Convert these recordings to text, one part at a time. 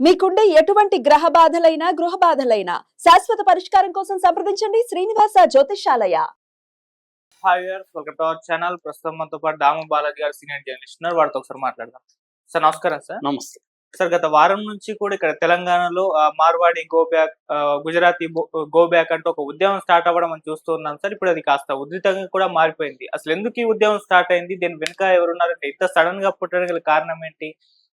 మీకుండే ఎటువంటి గ్రహ బాధలైనా గృహ బాధలైనా శాశ్వత పరిష్కారం కోసం సంప్రదించండి శ్రీనివాస జ్యోతిషాలయ హాయ్ గారు వెల్కమ్ టు అవర్ ఛానల్ ప్రస్తుతం మనతో పాటు దాము బాలాజీ గారు సీనియర్ జర్నలిస్ట్ ఉన్నారు. వారితో ఒకసారి మాట్లాడదాం. సార్ నమస్కారం సార్ నమస్తే. సార్ గత వారం నుంచి కూడా ఇక్కడ తెలంగాణలో Marwadi go back Gujarati go back అంటూ ఒక ఉద్యమం స్టార్ట్ అవ్వడం మనం చూస్తూ ఉన్నాం సార్ ఇప్పుడు అది కాస్త ఉధృతంగా కూడా మారిపోయింది. అసలు ఎందుకు ఈ ఉద్యమం స్టార్ట్ అయింది? దీని వెనుక ఎవరున్నారంటే ఇంత సడన్గా పుట్టడానికి కారణం ఏంటి?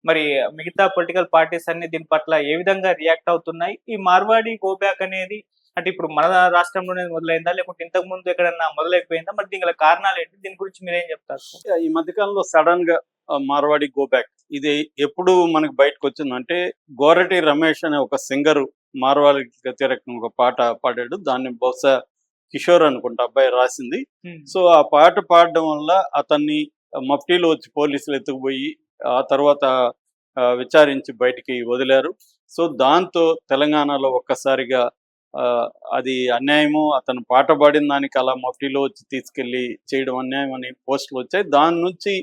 మరి మిగతా పొలిటికల్ పార్టీస్ అన్ని దీని పట్ల ఏ విధంగా రియాక్ట్ అవుతున్నాయి? ఈ మార్వాడి గో బ్యాక్ అనేది అంటే ఇప్పుడు మన రాష్ట్రంలోనే మొదలైందా? లేకుంటే ఇంతకు ముందు ఎక్కడన్నా మొదలైపోయిందా? మరి దీని గల కారణాలు ఏంటి? దీని గురించి మీరేం చెప్తారు? ఈ మధ్యకాలంలో సడన్గా మార్వాడి గో బ్యాక్. ఇది ఎప్పుడు మనకు బయటకు వచ్చిందంటే గోరటి రమేష్ అనే ఒక సింగర్ మార్వాడి వ్యతిరేకం ఒక పాట పాడాడు. దాన్ని బహుశా కిషోర్ అనుకుంటా అబ్బాయి రాసింది. సో ఆ పాట పాడడం వల్ల అతన్ని మఫ్టీలో వచ్చి పోలీసులు ఎత్తుకుపోయి ఆ తర్వాత విచారించి బయటికి వదిలారు. సో దాంతో తెలంగాణలో ఒక్కసారిగా ఆ, అది అన్యాయము అతను పాట పాడిన దానికి అలా మఫ్టీలో వచ్చి తీసుకెళ్ళి చేయడం అన్యాయం అని పోస్టులు వచ్చాయి. దాని నుంచి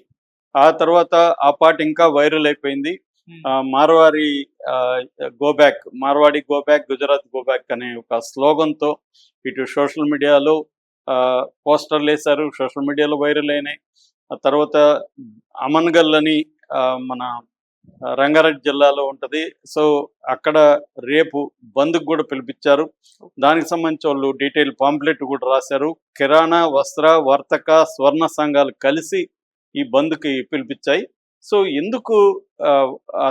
ఆ తర్వాత ఆ పాట ఇంకా వైరల్ అయిపోయింది. హ్మ్. ఆ, Marwadi go back Marwadi go back Gujarat go back అనే ఒక స్లోగన్తో ఇటు సోషల్ మీడియాలో పోస్టర్లు వేశారు. సోషల్ మీడియాలో వైరల్ అయినాయి. ఆ తర్వాత అమన్గల్ అని ఆ, మన రంగారెడ్డి జిల్లాలో ఉంటది. సో అక్కడ రేపు బంద్కు కూడా పిలిపించారు. దానికి సంబంధించి వాళ్ళు డీటెయిల్ పాంప్లెట్ కూడా రాశారు. కిరాణా వస్త్ర వర్తక స్వర్ణ సంఘాలు కలిసి ఈ బంద్కి పిలిపించాయి. సో ఎందుకు ఆ,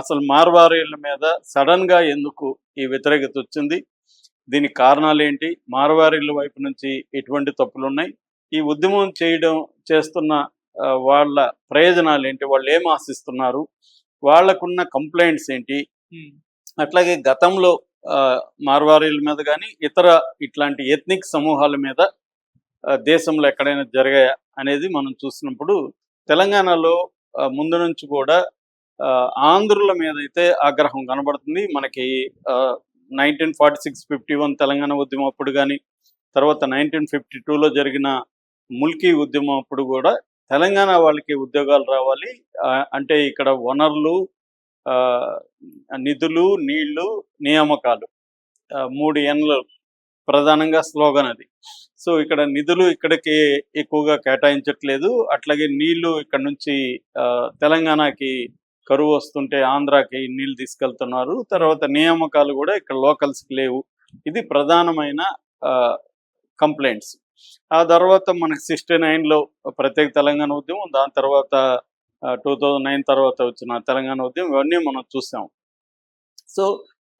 అసలు మార్వారీల మీద సడన్గా ఎందుకు ఈ వ్యతిరేకత వచ్చింది? దీనికి కారణాలు ఏంటి? మార్వారీల వైపు నుంచి ఎటువంటి తప్పులు ఉన్నాయి ఈ ఉద్యమం చేయడం చేస్తున్న వాళ్ళ ప్రయోజనాలు ఏంటి? వాళ్ళు ఏం ఆశిస్తున్నారు? వాళ్ళకున్న కంప్లైంట్స్ ఏంటి. అట్లాగే గతంలో మార్వారీల మీద కానీ ఇతర ఇట్లాంటి ఎథ్నిక్ సమూహాల మీద దేశంలో ఎక్కడైనా జరిగాయా అనేది మనం చూసినప్పుడు తెలంగాణలో ముందు నుంచి కూడా ఆ, ఆంధ్రుల మీద అయితే ఆగ్రహం కనబడుతుంది. మనకి nineteen forty six fifty one Telangana ఉద్యమం అప్పుడు కానీ తర్వాత నైన్టీన్ ఫిఫ్టీ టూలో జరిగిన ముల్కీ ఉద్యమం అప్పుడు కూడా తెలంగాణ వాళ్ళకి ఉద్యోగాలు రావాలి. ఆ, అంటే ఇక్కడ వనరులు ఆ, నిధులు నీళ్ళు నియామకాలు. ఆ, మూడు ఎన్లు ప్రధానంగా స్లోగన్ అది. సో ఇక్కడ నిధులు ఇక్కడికి ఎక్కువగా కేటాయించట్లేదు. అట్లాగే నీళ్ళు ఇక్కడ నుంచి ఆ, తెలంగాణకి కరువు వస్తుంటే ఆంధ్రాకి నీళ్ళు తీసుకెళ్తున్నారు. తర్వాత నియామకాలు కూడా ఇక్కడ లోకల్స్కి లేవు. ఇది ప్రధానమైన కంప్లైంట్స్ ఆ తర్వాత మనకి సిక్స్టీ నైన్లో ప్రత్యేక తెలంగాణ ఉద్యమం దాని తర్వాత టూ థౌజండ్ నైన్ తర్వాత వచ్చిన తెలంగాణ ఉద్యమం ఇవన్నీ మనం చూసాం. సో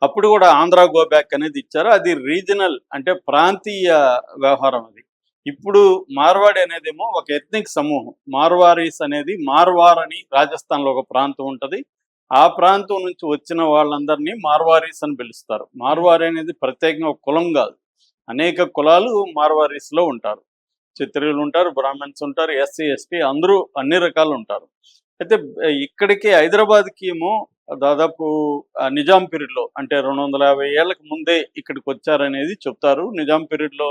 అప్పుడు కూడా ఆంధ్ర గో బ్యాక్ అనేది ఇచ్చారు. అది రీజనల్ అంటే ప్రాంతీయ వ్యవహారం అది. ఇప్పుడు మార్వాడి అనేదేమో ఒక ఎథ్నిక్ సమూహం. మార్వారీస్ అనేది మార్వార్ అని రాజస్థాన్లో ఒక ప్రాంతం ఉంటుంది. ఆ ప్రాంతం నుంచి వచ్చిన వాళ్ళందరినీ మార్వారీస్ అని పిలుస్తారు. మార్వారి అనేది ప్రత్యేకంగా కులం కాదు. అనేక కులాలు మార్వారీస్లో ఉంటారు. క్షత్రియులు ఉంటారు బ్రాహ్మణ్స్ ఉంటారు ఎస్సీ ఎస్టీ అందరూ అన్ని రకాలు ఉంటారు. అయితే ఇక్కడికి హైదరాబాద్కి ఏమో దాదాపు నిజాం పీరియడ్లో అంటే రెండు వందల యాభై ఏళ్ళకి ముందే ఇక్కడికి వచ్చారనేది చెప్తారు. నిజాం పీరియడ్లో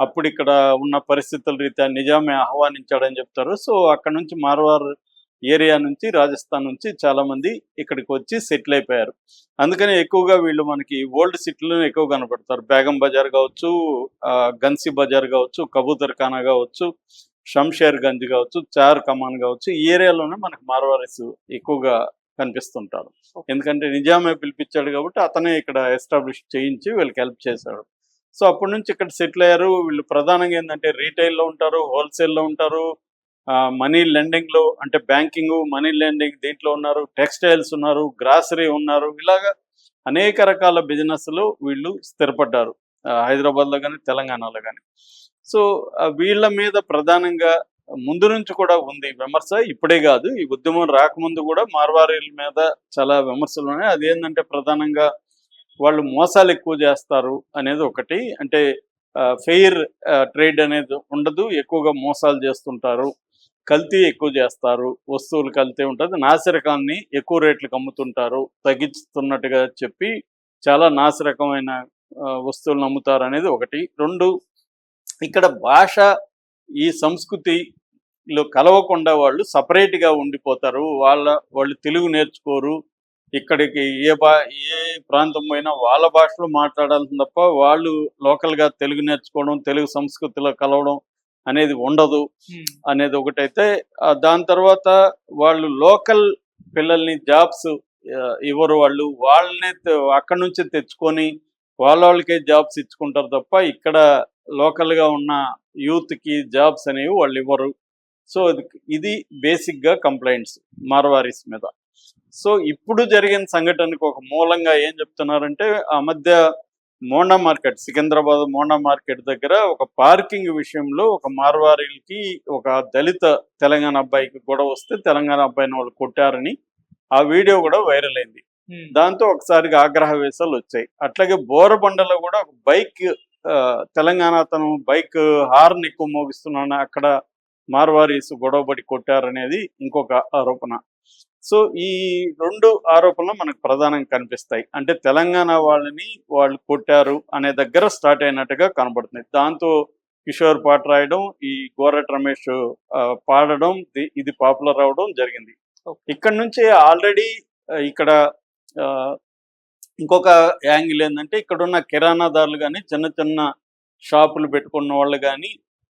అప్పుడు ఇక్కడ ఉన్న పరిస్థితుల రీత్యా నిజామే ఆహ్వానించాడని చెప్తారు. సో అక్కడ నుంచి మార్వార్ ఏరియా నుంచి రాజస్థాన్ నుంచి చాలా మంది ఇక్కడికి వచ్చి సెటిల్ అయిపోయారు. అందుకని ఎక్కువగా వీళ్ళు మనకి ఓల్డ్ సిటీలో ఎక్కువ కనపడతారు. బేగం బజార్ కావచ్చు గన్సీ బజార్ కావచ్చు కబూతర్ ఖానా కావచ్చు షంషేర్ గంజ్ కావచ్చు చార్ కమాన్ కావచ్చు ఈ ఏరియాలోనే మనకు మార్వారీస్ ఎక్కువగా కనిపిస్తుంటారు. ఎందుకంటే నిజామే పిలిపించాడు కాబట్టి అతనే ఇక్కడ ఎస్టాబ్లిష్ చేయించి వీళ్ళకి హెల్ప్ చేశాడు. సో అప్పటి నుంచి ఇక్కడ సెటిల్ అయ్యారు. వీళ్ళు ప్రధానంగా ఏంటంటే రీటైల్లో ఉంటారు హోల్సేల్లో ఉంటారు. మనీ లెండింగ్లో అంటే బ్యాంకింగ్ మనీ లెండింగ్ దీంట్లో ఉన్నారు టెక్స్టైల్స్ ఉన్నారు గ్రాసరీ ఉన్నారు ఇలాగా అనేక రకాల బిజినెస్లు వీళ్ళు స్థిరపడ్డారు. హైదరాబాద్లో కానీ తెలంగాణలో కానీ సో వీళ్ళ మీద ప్రధానంగా ముందు నుంచి కూడా ఉంది విమర్శ ఇప్పుడే కాదు ఈ ఉద్యమం రాకముందు కూడా మార్వారీల మీద చాలా విమర్శలు ఉన్నాయి. అదేంటంటే ప్రధానంగా వాళ్ళు మోసాలు ఎక్కువ చేస్తారు అనేది ఒకటి. అంటే ఫెయిర్ ట్రేడ్ అనేది ఉండదు ఎక్కువగా మోసాలు చేస్తుంటారు. కల్తీ ఎక్కువ చేస్తారు. వస్తువులు కల్తీ ఉంటుంది. నాసిరకాన్ని ఎక్కువ రేట్లకు అమ్ముతుంటారు. తగ్గిస్తున్నట్టుగా చెప్పి చాలా నాసిరకమైన వస్తువులను అమ్ముతారు అనేది ఒకటి. రెండు ఇక్కడ భాష ఈ సంస్కృతిలో కలవకుండా వాళ్ళు సపరేట్గా ఉండిపోతారు. వాళ్ళ వాళ్ళు తెలుగు నేర్చుకోరు. ఇక్కడికి ఏ బా ఏ ప్రాంతం పోయినా వాళ్ళ భాషలో మాట్లాడాలి తప్ప వాళ్ళు లోకల్గా తెలుగు నేర్చుకోవడం తెలుగు సంస్కృతిలో కలవడం అనేది ఉండదు అనేది ఒకటైతే దాని తర్వాత వాళ్ళు లోకల్ పిల్లల్ని జాబ్స్ ఇవ్వరు. వాళ్ళు వాళ్ళనే అక్కడి నుంచి తెచ్చుకొని వాళ్ళ వాళ్ళకే జాబ్స్ ఇచ్చుకుంటారు తప్ప ఇక్కడ లోకల్గా ఉన్న యూత్కి జాబ్స్ అనేవి వాళ్ళు ఇవ్వరు. సో ఇది- ఇది బేసిక్గా కంప్లైంట్స్ మార్వారీస్ మీద. సో ఇప్పుడు జరిగిన సంఘటనకు ఒక మూలంగా ఏం చెప్తున్నారంటే ఆ మధ్య మోండా మార్కెట్ సికింద్రాబాద్ మోండా మార్కెట్ దగ్గర ఒక పార్కింగ్ విషయంలో ఒక మార్వారీలకి ఒక దళిత తెలంగాణ అబ్బాయికి గొడవ వస్తే తెలంగాణ అబ్బాయిని వాళ్ళు కొట్టారని ఆ వీడియో కూడా వైరల్ అయింది. దాంతో ఒకసారిగా ఆగ్రహ వేశాలు వచ్చాయి. అట్లాగే బోరబండలో కూడా ఒక బైక్ తెలంగాణ అతను బైక్ హార్న్ ఎక్కువ మోగిస్తున్నాను అక్కడ మార్వారీస్ గొడవపడి కొట్టారనేది ఇంకొక ఆరోపణ. సో ఈ రెండు ఆరోపణలు మనకు ప్రధానంగా కనిపిస్తాయి. అంటే తెలంగాణ వాళ్ళని వాళ్ళు కొట్టారు అనే దగ్గర స్టార్ట్ అయినట్టుగా కనబడుతుంది. దాంతో కిషోర్ పాట రాయడం ఈ గోరట్ రమేష్ పాడడం ఇది- పాపులర్ అవడం జరిగింది. ఇక్కడ నుంచి ఆల్రెడీ ఇక్కడ ఇంకొక యాంగిల్ ఏంటంటే ఇక్కడ ఉన్న కిరాణాదారులు కానీ చిన్న చిన్న షాపులు పెట్టుకున్న వాళ్ళు కానీ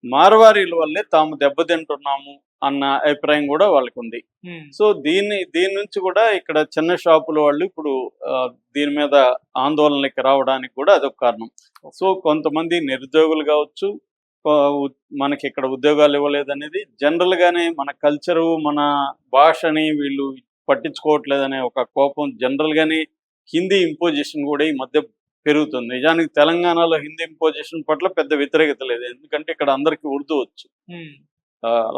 మార్వారీల వల్లే తాము దెబ్బతింటున్నాము అన్న అభిప్రాయం కూడా వాళ్ళకు ఉంది సో దీన్ని దీని నుంచి కూడా ఇక్కడ చిన్న షాపుల వాళ్ళు ఇప్పుడు దీని మీద ఆందోళనకి రావడానికి కూడా అదొక కారణం. సో కొంతమంది నిరుద్యోగులు కావచ్చు మనకి ఇక్కడ ఉద్యోగాలు ఇవ్వలేదనేది జనరల్ గానే మన కల్చరు మన భాషని వీళ్ళు పట్టించుకోవట్లేదనే ఒక కోపం జనరల్ గానే హిందీ ఇంపోజిషన్ కూడా ఈ మధ్య పెరుగుతుంది. నిజానికి తెలంగాణలో హిందీ ఇంపోజిషన్ పట్ల పెద్ద వ్యతిరేకత లేదు. ఎందుకంటే ఇక్కడ అందరికీ ఉర్దూ వచ్చు.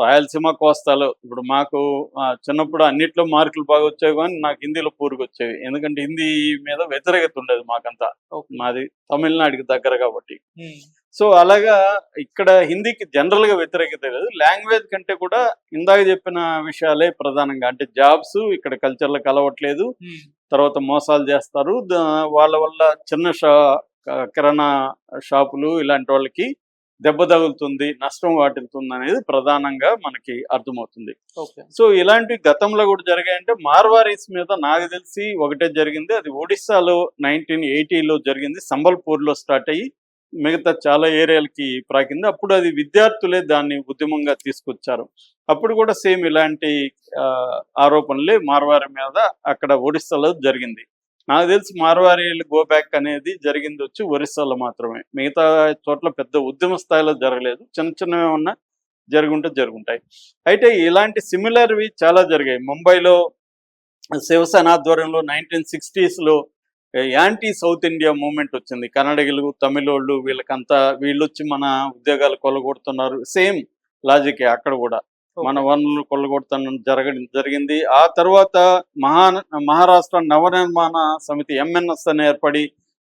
రాయలసీమ కోస్తాలో ఇప్పుడు మాకు చిన్నప్పుడు అన్నిట్లో మార్కులు బాగా వచ్చేవి కానీ నాకు హిందీలో పూరుకు వచ్చేవి. ఎందుకంటే హిందీ మీద వ్యతిరేకత ఉండేది మాకంతా. మాది తమిళనాడుకి దగ్గర కాబట్టి. సో అలాగా ఇక్కడ హిందీకి జనరల్గా వ్యతిరేకత లేదు. లాంగ్వేజ్ కంటే కూడా ఇందాక చెప్పిన విషయాలే ప్రధానంగా. అంటే జాబ్స్ ఇక్కడ కల్చర్లో కలవట్లేదు. ఉమ్, తర్వాత మోసాలు చేస్తారు. వాళ్ళ వల్ల చిన్న షా కిరాణా షాపులు ఇలాంటి వాళ్ళకి దెబ్బ తగులుతుంది నష్టం వాటిల్తుంది అనేది ప్రధానంగా మనకి అర్థమవుతుంది. ఓకే. సో ఇలాంటి గతంలో కూడా జరిగాయంటే మార్వారీస్ మీద నాకు తెలిసి ఒకటే జరిగింది. అది ఒడిస్సాలో నైన్టీన్ ఎయిటీలో జరిగింది. సంబల్పూర్లో స్టార్ట్ అయ్యి మిగతా చాలా ఏరియాలకి ప్రాకింది. అప్పుడు అది విద్యార్థులే దాన్ని ఉద్యమంగా తీసుకొచ్చారు. అప్పుడు కూడా సేమ్ ఇలాంటి ఆ, ఆరోపణలే మార్వారి మీద అక్కడ ఒడిస్సాలో జరిగింది. నాకు తెలిసి మార్వారీలు గో బ్యాక్ అనేది జరిగింది వచ్చి ఒరిస్సాలో మాత్రమే. మిగతా చోట్ల పెద్ద ఉద్యమ స్థాయిలో జరగలేదు. చిన్న చిన్నవి ఉన్నా జరుగుంటే జరుగుంటాయి. అయితే ఇలాంటి సిమిలర్వి చాలా జరిగాయి. ముంబైలో శివసేన ఆధ్వర్యంలో నైన్టీన్ సిక్స్టీస్లో యాంటీ సౌత్ ఇండియా మూమెంట్ వచ్చింది. కన్నడిగులు తమిళోళ్ళు వీళ్ళకంతా వీళ్ళు వచ్చి మన ఉద్యోగాలు కొల్లగొడుతున్నారు. సేమ్ లాజికే అక్కడ కూడా. మన వనరులు కొల్లగొడుతున్న జరగడం జరిగింది. ఆ తర్వాత మహా మహారాష్ట్ర నవనిర్మాణ సమితి ఎంఎన్ఎస్ అని ఏర్పడి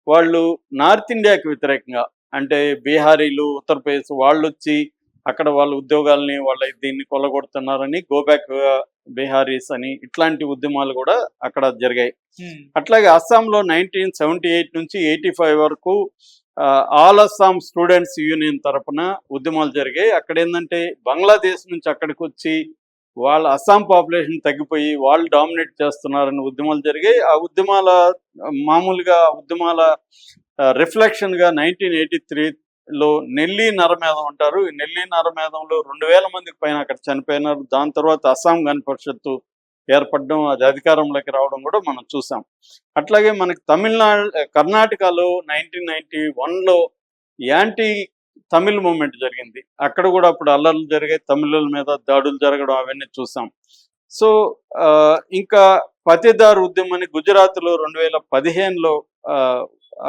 వాళ్ళు నార్త్ ఇండియాకి వ్యతిరేకంగా అంటే బీహారీలు ఉత్తరప్రదేశ్ వాళ్ళు వచ్చి అక్కడ వాళ్ళ ఉద్యోగాల్ని వాళ్ళ దీన్ని కొల్లగొడుతున్నారని గోబ్యాక్ బీహారీస్ అని ఇట్లాంటి ఉద్యమాలు కూడా అక్కడ జరిగాయి. అట్లాగే అస్సాంలో నైన్టీన్ సెవెంటీ ఎయిట్ నుంచి ఎయిటీ ఫైవ్ వరకు ఆల్ అస్సాం స్టూడెంట్స్ యూనియన్ తరపున ఉద్యమాలు జరిగాయి. అక్కడ ఏంటంటే బంగ్లాదేశ్ నుంచి అక్కడికి వచ్చి వాళ్ళ అస్సాం పాపులేషన్ తగ్గిపోయి వాళ్ళు డామినేట్ చేస్తున్నారని ఉద్యమాలు జరిగాయి. ఆ ఉద్యమాల మామూలుగా ఉద్యమాల రిఫ్లెక్షన్గా నైన్టీన్ ఎయిటీ లో నెల్లి నరమేధం అంటారు. ఈ నెల్లి నరమేధంలో రెండు వేల మందికి పైన అక్కడ చనిపోయినారు. దాని తర్వాత అస్సాం గణ పరిషత్తు ఏర్పడడం అది అధికారంలోకి రావడం కూడా మనం చూసాం. అట్లాగే మనకి తమిళనాడు కర్ణాటకలో నైన్టీన్ నైన్టీ వన్లో యాంటీ తమిళ్ మూమెంట్ జరిగింది. అక్కడ కూడా అప్పుడు అల్లర్లు జరిగాయి తమిళుల మీద దాడులు జరగడం అవన్నీ చూసాం. సో ఆ, ఇంకా పతిదార్ ఉద్యమాన్ని గుజరాత్ గుజరాత్లో రెండు వేల పదిహేనులో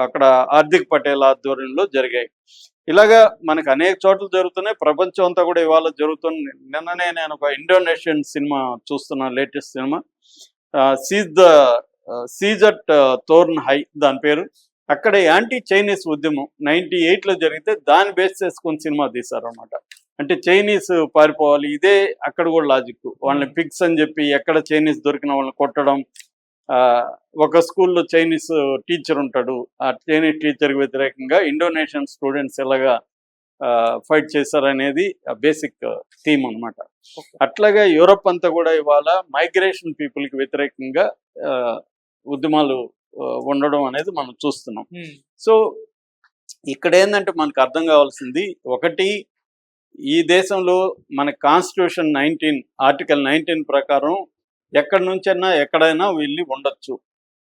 అక్కడ హార్దిక్ పటేల్ ఆధ్వర్యంలో జరిగాయి. ఇలాగా మనకు అనేక చోట్ల జరుగుతున్నాయి. ప్రపంచం అంతా కూడా ఇవాళ జరుగుతుంది. నిన్ననే నేను ఒక ఇండోనేషియన్ సినిమా చూస్తున్నా లేటెస్ట్ సినిమా. సీజ్ ద సీజట్ తోర్న్ హై దాని పేరు. అక్కడ యాంటీ చైనీస్ ఉద్యమం నైన్టీ లో జరిగితే దాన్ని బేస్ చేసుకుని సినిమా తీశారు అనమాట అంటే చైనీస్ పారిపోవాలి. ఇదే అక్కడ కూడా లాజిక్ వాళ్ళని పిక్స్ అని చెప్పి ఎక్కడ చైనీస్ దొరికిన వాళ్ళని కొట్టడం. ఆ, ఒక స్కూల్లో చైనీస్ టీచర్ ఉంటాడు. ఆ చైనీస్ టీచర్కి వ్యతిరేకంగా ఇండోనేషియన్ స్టూడెంట్స్ ఎలాగా ఫైట్ చేశారనేది బేసిక్ థీమ్ అన్నమాట. అట్లాగే యూరప్ అంతా కూడా ఇవాళ మైగ్రేషన్ పీపుల్కి వ్యతిరేకంగా ఉద్యమాలు ఉండడం అనేది మనం చూస్తున్నాం. సో ఇక్కడ ఏంటంటే మనకు అర్థం కావాల్సింది ఒకటి ఈ దేశంలో మన కాన్స్టిట్యూషన్ నైన్టీన్ ఆర్టికల్ నైన్టీన్ ప్రకారం ఎక్కడి నుంచైనా ఎక్కడైనా వెళ్ళి ఉండొచ్చు.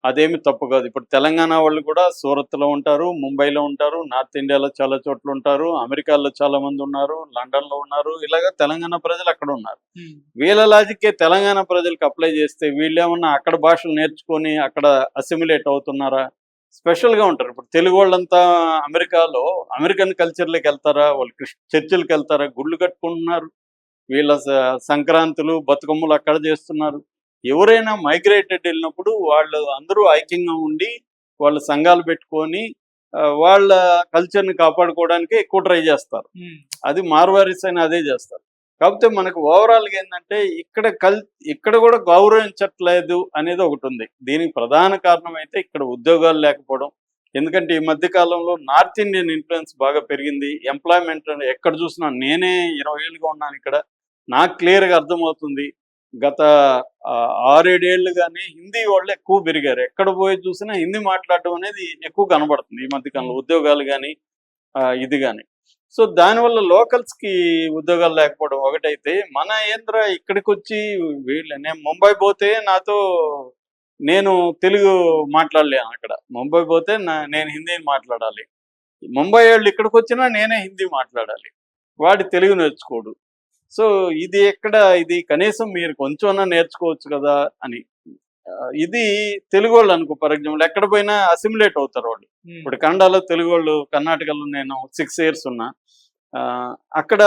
అదేమి తప్పు కాదు. ఇప్పుడు తెలంగాణ వాళ్ళు కూడా సూరత్లో ఉంటారు ముంబైలో ఉంటారు నార్త్ ఇండియాలో చాలా చోట్ల ఉంటారు అమెరికాలో చాలా మంది ఉన్నారు లండన్లో ఉన్నారు ఇలాగ తెలంగాణ ప్రజలు అక్కడ ఉన్నారు. వీళ్ళ లాజిక్కే తెలంగాణ ప్రజలకు అప్లై చేస్తే వీళ్ళు ఏమన్నా అక్కడ భాషలు నేర్చుకొని అక్కడ అసిమిలేట్ అవుతున్నారా? స్పెషల్గా ఉంటారు. ఇప్పుడు తెలుగు వాళ్ళంతా అమెరికాలో అమెరికన్ కల్చర్లోకి వెళ్తారా? వాళ్ళు క్రిస్ చర్చిలకు వెళ్తారా? గుళ్ళు కట్టుకుంటున్నారు. వీళ్ళ సంక్రాంతులు బతుకమ్మలు అక్కడ చేస్తున్నారు. ఎవరైనా మైగ్రేటెడ్ వెళ్ళినప్పుడు వాళ్ళు అందరూ ఐక్యంగా ఉండి వాళ్ళ సంఘాలు పెట్టుకొని వాళ్ళ కల్చర్ని కాపాడుకోవడానికి ఎక్కువ ట్రై చేస్తారు. అది మార్వారీస్ అని అదే చేస్తారు. కాకపోతే మనకు ఓవరాల్గా ఏంటంటే ఇక్కడ కల్ ఇక్కడ కూడా గౌరవించట్లేదు అనేది ఒకటి ఉంది. దీనికి ప్రధాన కారణం అయితే ఇక్కడ ఉద్యోగాలు లేకపోవడం. ఎందుకంటే ఈ మధ్య కాలంలో నార్త్ ఇండియన్ ఇన్ఫ్లుయెన్స్ బాగా పెరిగింది. ఎంప్లాయ్మెంట్ ఎక్కడ చూసినా నేనే ఇరవై ఏళ్ళుగా ఉన్నాను ఇక్కడ. నాకు క్లియర్గా అర్థమవుతుంది. గత ఆ, ఆరేడేళ్ళుగానే హిందీ వాళ్ళు ఎక్కువ పెరిగారు. ఎక్కడ పోయి చూసినా హిందీ మాట్లాడడం అనేది ఎక్కువ కనబడుతుంది ఈ మధ్య కాలంలో. ఉద్యోగాలు కానీ ఇది కానీ సో దానివల్ల లోకల్స్కి ఉద్యోగాలు లేకపోవడం ఒకటైతే మన ఏంద్ర ఇక్కడికి వచ్చి వీళ్ళు నేను ముంబై పోతే నాతో నేను తెలుగు మాట్లాడలేను అక్కడ. ముంబై పోతే నేను హిందీ మాట్లాడాలి. ముంబై వాళ్ళు ఇక్కడికి వచ్చినా నేనే హిందీ మాట్లాడాలి. వాడి తెలుగు నేర్చుకోడు. సో ఇది ఎక్కడ ఇది కనీసం మీరు కొంచెం నేర్చుకోవచ్చు కదా అని. ఇది తెలుగు వాళ్ళు అనుకో ఫర్ ఎగ్జాంపుల్ ఎక్కడ పోయినా అసిమిలేట్ అవుతారు వాళ్ళు. ఇప్పుడు కన్నడలో తెలుగు వాళ్ళు కర్ణాటకలో నేను సిక్స్ ఇయర్స్ ఉన్నా. ఆ, అక్కడ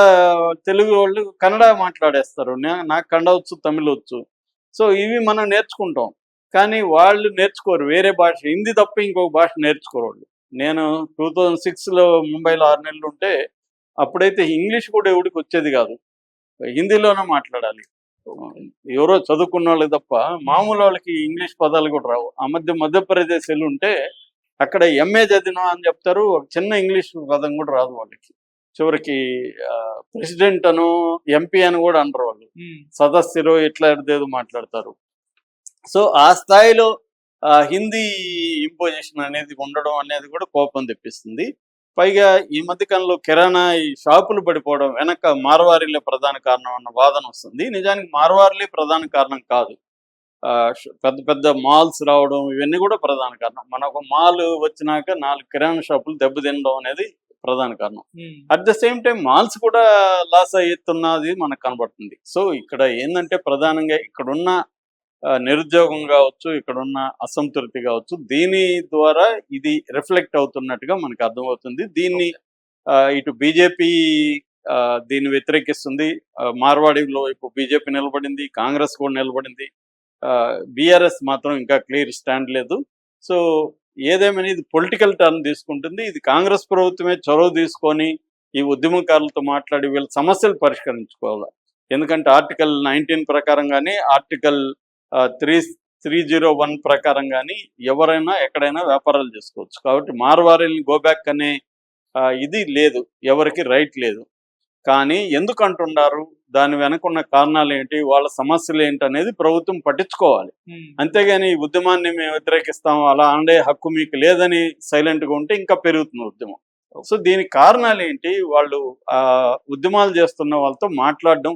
తెలుగు వాళ్ళు కన్నడ మాట్లాడేస్తారు. నాకు కన్నడ వచ్చు తమిళ వచ్చు. సో ఇవి మనం నేర్చుకుంటాం. కానీ వాళ్ళు నేర్చుకోరు. వేరే భాష హిందీ తప్ప ఇంకొక భాష నేర్చుకోరు వాళ్ళు. నేను టూ థౌజండ్ సిక్స్లో ముంబైలో ఆరు నెలలు ఉంటే అప్పుడైతే ఇంగ్లీష్ కూడా ఎవడికి వచ్చేది కాదు. హిందీలోనే మాట్లాడాలి. ఎవరో చదువుకున్న వాళ్ళకి తప్ప మామూలు వాళ్ళకి ఇంగ్లీష్ పదాలు కూడా రావు. ఆ మధ్య మధ్యప్రదేశ్ వెళ్ళి ఉంటే అక్కడ ఎంఏ చదివినా అని చెప్తారు ఒక చిన్న ఇంగ్లీష్ పదం కూడా రాదు వాళ్ళకి. చివరికి ప్రెసిడెంట్ అను ఎంపీ అని కూడా అంటారు వాళ్ళు. సదస్సులు ఇట్లా ఏదో మాట్లాడతారు. సో ఆ స్థాయిలో ఆ, హిందీ ఇంపోజిషన్ అనేది ఉండడం అనేది కూడా కోపం తెప్పిస్తుంది. పైగా ఈ మధ్యకాలంలో కిరాణా ఈ షాపులు పడిపోవడం వెనక మార్వారీలే ప్రధాన కారణం అన్న వాదన వస్తుంది. నిజానికి మార్వారీలే ప్రధాన కారణం కాదు. పెద్ద పెద్ద మాల్స్ రావడం ఇవన్నీ కూడా ప్రధాన కారణం. మనకు మాల్ వచ్చినాక నాలుగు కిరాణా షాపులు దెబ్బతినడం అనేది ప్రధాన కారణం. At the same time malls కూడా లాస్ అవుతున్నది మనకు కనబడుతుంది. సో ఇక్కడ ఏంటంటే ప్రధానంగా ఇక్కడున్న నిరుద్యోగం కావచ్చు ఇక్కడున్న అసంతృప్తి కావచ్చు దీని ద్వారా ఇది రిఫ్లెక్ట్ అవుతున్నట్టుగా మనకు అర్థమవుతుంది. దీన్ని ఇటు బీజేపీ దీన్ని వ్యతిరేకిస్తుంది. మార్వాడిలో ఇప్పుడు బీజేపీ నిలబడింది కాంగ్రెస్ కూడా నిలబడింది. బీఆర్ఎస్ మాత్రం ఇంకా క్లియర్ స్టాండ్ లేదు. సో ఏదేమైనా ఇది పొలిటికల్ టర్న్ తీసుకుంటుంది. ఇది కాంగ్రెస్ ప్రభుత్వమే చొరవ తీసుకొని ఈ ఉద్యమకారులతో మాట్లాడి వీళ్ళ సమస్యలు పరిష్కరించుకోవాలి. ఎందుకంటే ఆర్టికల్ నైన్టీన్ ప్రకారం కానీ article three three zero one ప్రకారం కానీ ఎవరైనా ఎక్కడైనా వ్యాపారాలు చేసుకోవచ్చు. కాబట్టి మార్వారీని గోబ్యాక్ అనే ఇది లేదు. ఎవరికి రైట్ లేదు. కానీ ఎందుకు అంటున్నారు? దాని వెనకున్న కారణాలు ఏంటి? వాళ్ళ సమస్యలు ఏంటి అనేది ప్రభుత్వం పట్టించుకోవాలి. అంతేగాని ఈ ఉద్యమాన్ని మేము వ్యతిరేకిస్తాం అలా అండే హక్కు మీకు లేదని silent గా ఉంటే ఇంకా పెరుగుతుంది ఉద్యమం. సో దీనికి కారణాలు ఏంటి? వాళ్ళు ఆ ఉద్యమాలు చేస్తున్న వాళ్ళతో మాట్లాడడం